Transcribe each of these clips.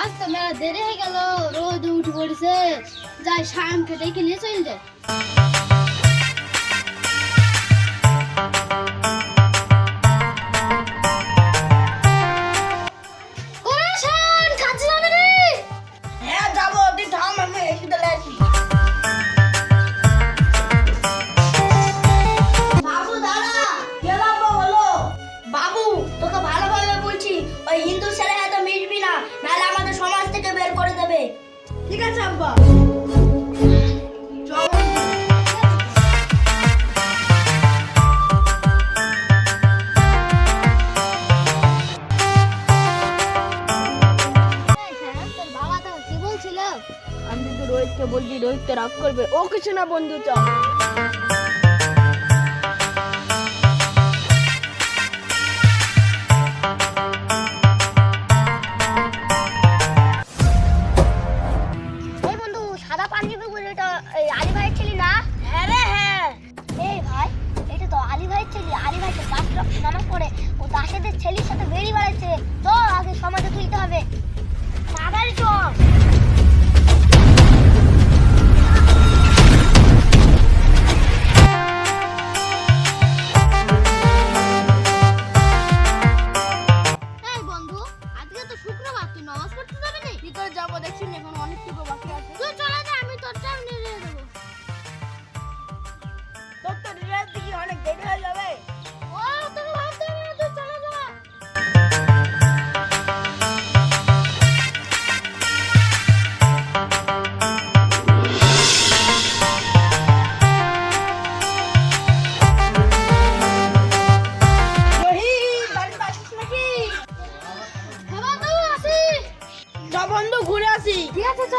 আজ তো মেলা দেরি হয়ে গেল, রোদ উঠে পড়ছে। যাই শামকে দেখে নিয়ে চলে যায় যাবে। ঠিক আছে আব্বা। আমি তো রোহিতকে রাগ করবে। ও কিছু না বন্ধু চল। বন্ধু ঘুরে আসি। ঠিক আছে চ।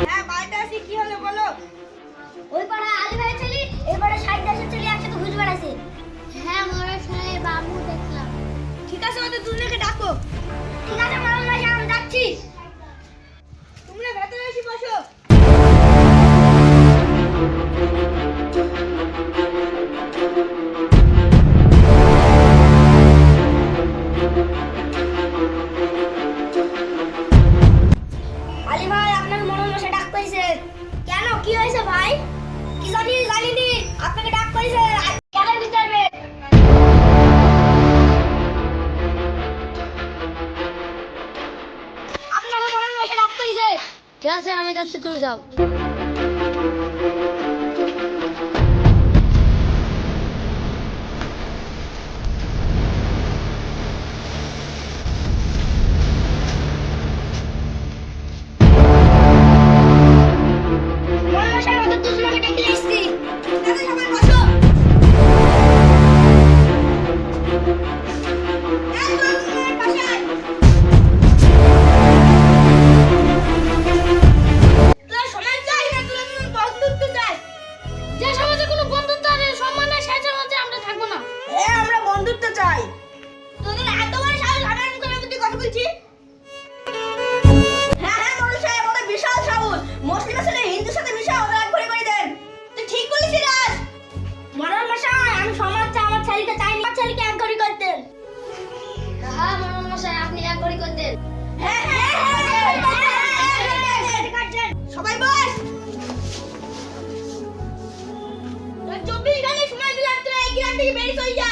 হ্যাঁ, ওই পাড়া বাবু দেখলাম। ঠিক আছে ওদের দুজনকে ডাকো। ঠিক আছে মামা মাসি আমি ডাকছি তোমরা ভেতরে এসে বসো। কি হয়েছে ভাই? কি জানি জানিনি। আপনাকে ডাক করেছে। আছে আমি কাছে তুমি যাও। মশাই আপনি এক করে সবাই বস সময় দিলাম এই গ্রাম থেকে বেরিয়ে যা